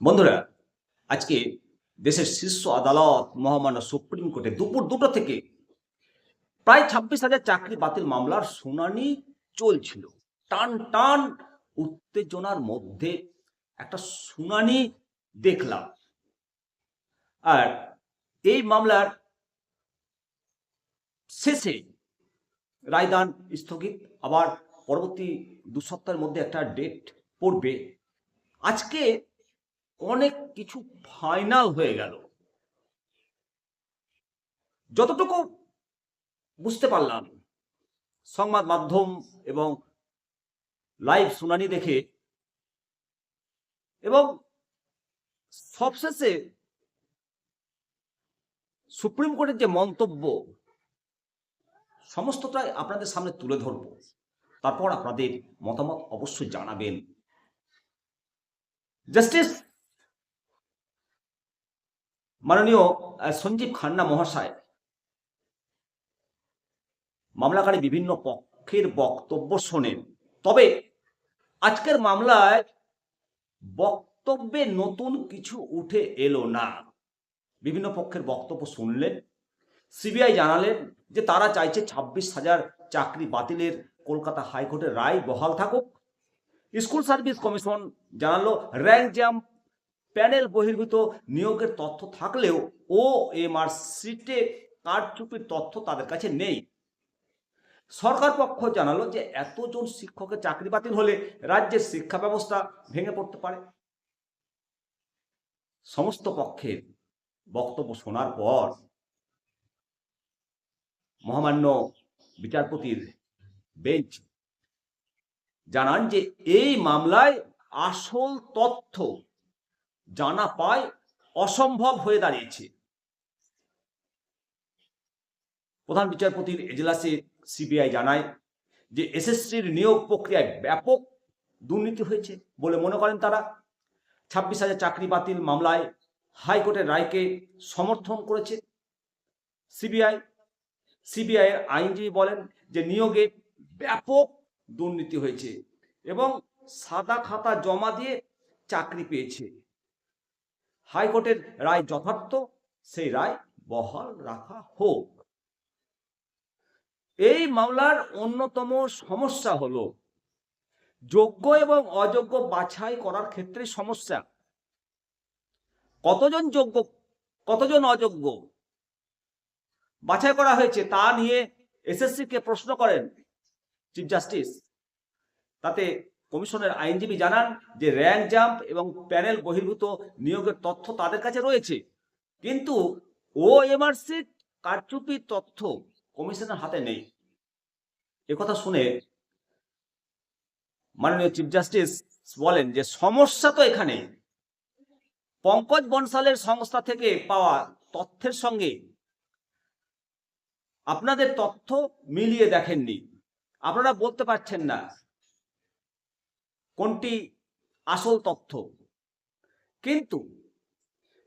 বন্ধুরা, আজকে দেশের শীর্ষ আদালত, মহামান্য সুপ্রিম কোর্টে দুপুর দুটো থেকে প্রায় ছাব্বিশ হাজার চাকরি বাতিল মামলার শুনানি চলছিল। টান টান উত্তেজনার মধ্যে একটা শুনানি দেখলাম। আর এই মামলার শেষে রায়দান স্থগিত, আবার পরবর্তী দু সপ্তাহের মধ্যে একটা ডেট পড়বে। আজকে অনেক কিছু ফাইনাল হয়ে গেল। যতটুকু বুঝতে পারলাম, সংবাদ মাধ্যম এবং লাইভ শুনানি দেখে এবং সবশেষে সুপ্রিম কোর্টের যে মন্তব্য সমস্তটাই আপনাদের সামনে তুলে ধরব। তারপর আপনাদের মতামত অবশ্যই জানাবেন। জাস্টিস মাননীয় সঞ্জীব খান্না মহাশয় মামলাকারী বিভিন্ন পক্ষের বক্তব্য শোনেন। তবে আজকের মামলায় বক্তব্যে নতুন কিছু উঠে এলো না। বিভিন্ন পক্ষের বক্তব্য শুনলেন, সিবিআই জানালেন যে তারা চাইছে ছাব্বিশ হাজার চাকরি বাতিলের কলকাতা হাইকোর্টের রায় বহাল থাকুক। স্কুল সার্ভিস কমিশন জানালো, র্যাঙ্ক জাম্প প্যানেল বহির্ভূত নিয়োগের তথ্য থাকলেও ও এম আর সিটে কারচুপির তথ্য তাদের কাছে নেই। সরকার পক্ষ জানালো যে এতজন শিক্ষকের চাকরি বাতিল হলে রাজ্যের শিক্ষা ব্যবস্থা ভেঙে পড়তে পারে। সমস্ত পক্ষের বক্তব্য শোনার পর মহামান্য বিচারপতির বেঞ্চ জানান যে এই মামলায় আসল তথ্য জানা পায় অসম্ভব হয়ে দাঁড়িয়েছে। প্রধান বিচারপতির এজলাসে সিবিআই জানায় যে এসএসসির নিয়োগ প্রক্রিয়ায় ব্যাপক দুর্নীতি হয়েছে বলে মনে করেন তারা। ছাব্বিশ হাজার চাকরি বাতিল মামলায় হাইকোর্টের রায়কে সমর্থন করেছে সিবিআই। সিবিআই এর আইনজীবী বলেন যে নিয়োগে ব্যাপক দুর্নীতি হয়েছে এবং সাদা খাতা জমা দিয়ে চাকরি পেয়েছে। হাইকোর্টের রায় যথার্থ, সেই রায় বহাল রাখা হোক। এই মামলার অন্যতম সমস্যা হলো, যোগ্য এবং অযোগ্য বাছাই করার ক্ষেত্রে সমস্যা। কতজন যোগ্য, কতজন অযোগ্য বাছাই করা হয়েছে তা নিয়ে এসএসসি কে প্রশ্ন করেন চিফ জাস্টিস তাতে কমিশনের আইনজীবী জানান যে র্যাঙ্ক জাম্প এবং প্যানেল বহির্ভূত নিয়োগের তথ্য তাদের কাছে রয়েছে। কিন্তু ও এমআরসি কারচুপির তথ্য কমিশনের হাতে নেই। কথা শুনে মাননীয় চিফ জাস্টিস বলেন যে সমস্যা তো এখানে। পঙ্কজ বনসালের সংস্থা থেকে পাওয়া তথ্যের সঙ্গে আপনাদের তথ্য মিলিয়ে দেখেননি। আপনারা বলতে পারছেন না। কোনটি আসল তথ্য? কিন্তু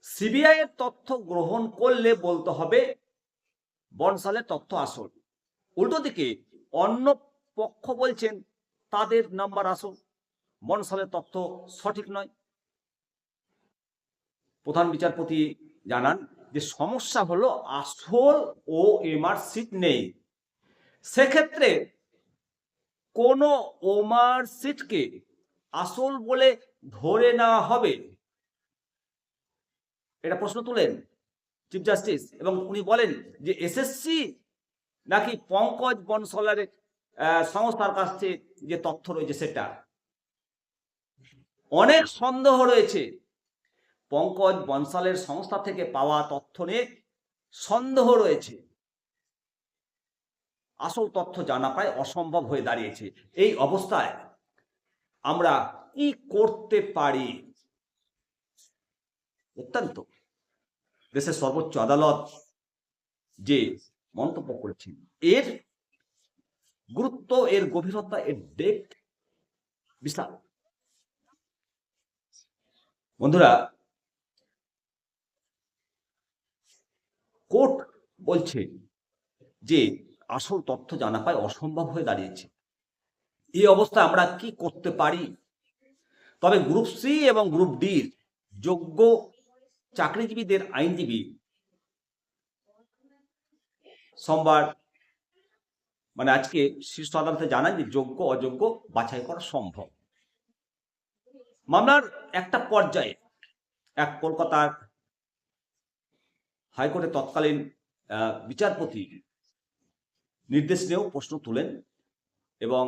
সিবিআই এর তথ্য গ্রহণ করলে বলতে হবে বনসালের তথ্য আসল। উল্টো দিকে অন্য পক্ষ বলছেন তাদের নাম্বার আসল, বনসালের তথ্য সঠিক নয়। প্রধান বিচারপতি জানান যে সমস্যা হলো আসল ও এমআর সিট নেই। সেক্ষেত্রে কোন ওমার সিটকে আসল বলে ধরে নেওয়া হবে? এটা প্রশ্ন তুলেন চিফ জাস্টিস এবং উনি বলেন যে এসএসসি নাকি পঙ্কজ বনসলারের সংস্থার কাছে যে তথ্য রয়েছে সেটা? অনেক সন্দেহ রয়েছে। পঙ্কজ বনসালের সংস্থা থেকে পাওয়া তথ্য নিয়ে সন্দেহ রয়েছে। আসল তথ্য জানা প্রায় অসম্ভব হয়ে দাঁড়িয়েছে। এই অবস্থায় আমরা কি করতে পারি? অত্যন্ত। দেশের সর্বোচ্চ আদালত যে মন্তব্য করেছেন, এর গুরুত্ব, এর গভীরতা, এর ডেক বিশাল বন্ধুরা, কোর্ট বলছে যে আসল তথ্য জানা পায় অসম্ভব হয়ে দাঁড়িয়েছে। এই অবস্থায় আমরা কি করতে পারি? তবে গ্রুপ সি এবং গ্রুপ ডির যোগ্য চাকরিজীবীদের আইনজীবী সোমবার মানে আজকে শীর্ষ আদালতে জানান যে যোগ্য, অযোগ্য বাছাই করা সম্ভব। মামলার একটা পর্যায়ে এক কলকাতার হাইকোর্টের তৎকালীন বিচারপতি নির্দেশ নিয়েও প্রশ্ন তুলেন এবং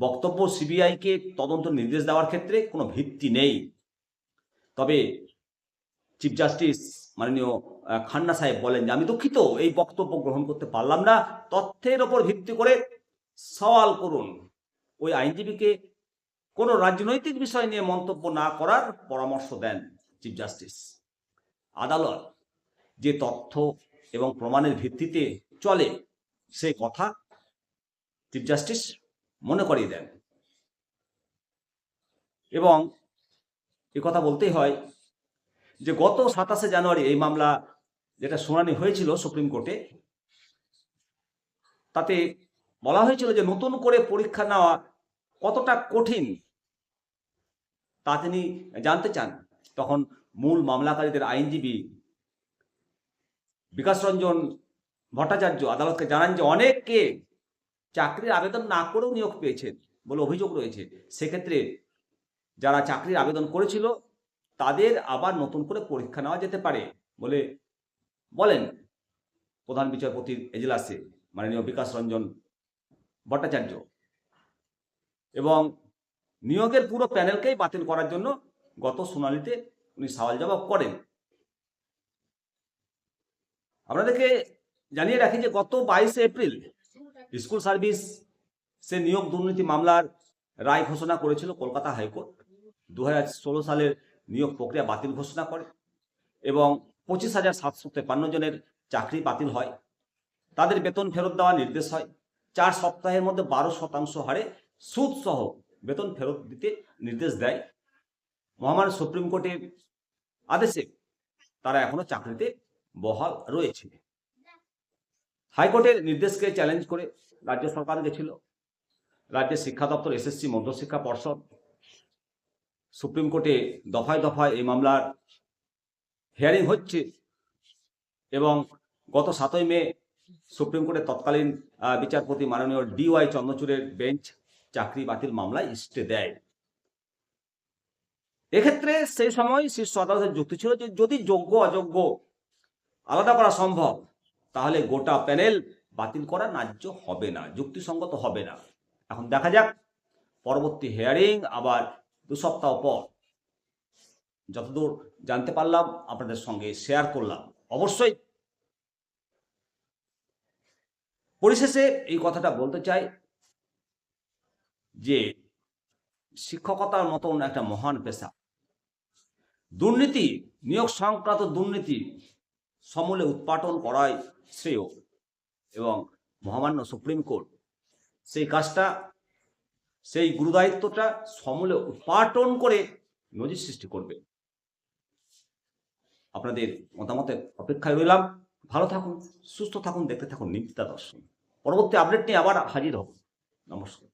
বক্তব্য সিবিআইকে তদন্ত নির্দেশ দেওয়ার ক্ষেত্রে কোনো ভিত্তি নেই। তবে চিফ জাস্টিস মাননীয় খান্না সাহেব বলেন যে, আমি দুঃখিত, এই বক্তব্য গ্রহণ করতে পারলাম না। তথ্যের ওপর ভিত্তি করে সওয়াল করুন। ওই আইনজীবীকে কোনো রাজনৈতিক বিষয় নিয়ে মন্তব্য না করার পরামর্শ দেন চিফ জাস্টিস আদালত যে তথ্য এবং প্রমাণের ভিত্তিতে চলে সে কথা চিফ জাস্টিস মনে করিয়ে দেন। এবং এ কথা বলতেই হয় যে গত সাতাশে জানুয়ারি এই মামলা যেটা শুনানি হয়েছিল সুপ্রিম কোর্টে, তাতে বলা হয়েছিল যে নতুন করে পরীক্ষা নেওয়া কতটা কঠিন তা তিনি জানতে চান। তখন মূল মামলাকারীদের আইনজীবী বিকাশ রঞ্জন ভট্টাচার্য আদালতকে জানান যে অনেককে চাকরির আবেদন না করেও নিয়োগ পেয়েছেন বলে অভিযোগ রয়েছে। সেক্ষেত্রে যারা চাকরির আবেদন করেছিল, তাদের আবার নতুন করে পরীক্ষা নেওয়া যেতে পারে বলে বলেন প্রধান বিচারপতির এজলাসে মাননীয় বিকাশ রঞ্জন ভট্টাচার্য। এবং নিয়োগের পুরো প্যানেলকেই বাতিল করার জন্য গত শুনানিতে উনি সওয়াল জবাব করেন। আপনাদেরকে জানিয়ে রাখি যে গত বাইশে এপ্রিল স্কুল সার্ভিস সে নিয়োগ দুর্নীতি মামলার রায় ঘোষণা করেছিল কলকাতা হাইকোর্ট। দু সালের নিয়োগ প্রক্রিয়া বাতিল ঘোষণা করে এবং পঁচিশ হাজার সাতশো তেপান্ন জনের চাকরি বাতিল হয়। তাদের বেতন ফেরত দেওয়ার নির্দেশ হয়। চার সপ্তাহের মধ্যে বারো শতাংশ হারে সুদ সহ বেতন ফেরত দিতে নির্দেশ দেয়। মহামান্য সুপ্রিম কোর্টের আদেশে তারা এখনও চাকরিতে বহাল রয়েছে। হাইকোর্টের নির্দেশকে চ্যালেঞ্জ করে রাজ্য সরকার গেছিল। রাজ্যের শিক্ষা দপ্তর, এসএসসি, মধ্যশিক্ষা পর্ষদ, সুপ্রিম কোর্টে দফায় দফায় এই মামলার হিয়ারিং হচ্ছে এবং গত সাতই মে সুপ্রিম কোর্টের তৎকালীন বিচারপতি মাননীয় ডিওয়াই চন্দ্রচূড়ের বেঞ্চ চাকরি বাতিল মামলায় স্টে দেয়। এক্ষেত্রে সেই সময় শীর্ষ আদালতের যুক্তি ছিল যে যদি যোগ্য, অযোগ্য আলাদা করা সম্ভব তাহলে গোটা প্যানেল বাতিল করা ন্যায্য হবে না, যুক্তিসঙ্গত হবে না। এখন দেখা যাক, পরবর্তী হেয়ারিং আবার দু সপ্তাহ পর। যতদূর জানতে পারলাম, আপনাদের সঙ্গে শেয়ার করলাম। অবশ্যই পরিশেষে এই কথাটা বলতে চাই যে শিক্ষকতার মতন একটা মহান পেশা। দুর্নীতি, নিয়োগ সংক্রান্ত দুর্নীতি সমূলে উৎপাটন করাই শ্রেয় এবং মহামান্য সুপ্রিম কোর্ট। সেই কাজটা, সেই গুরুদায়িত্বটা সমূলে উৎপাটন করে নজির সৃষ্টি করবে। আপনাদের মতামতের অপেক্ষায় রইলাম। ভালো থাকুন, সুস্থ থাকুন, দেখতে থাকুন নিত্যা দর্শন পরবর্তী আপডেট নিয়ে আবার হাজির হব। নমস্কার।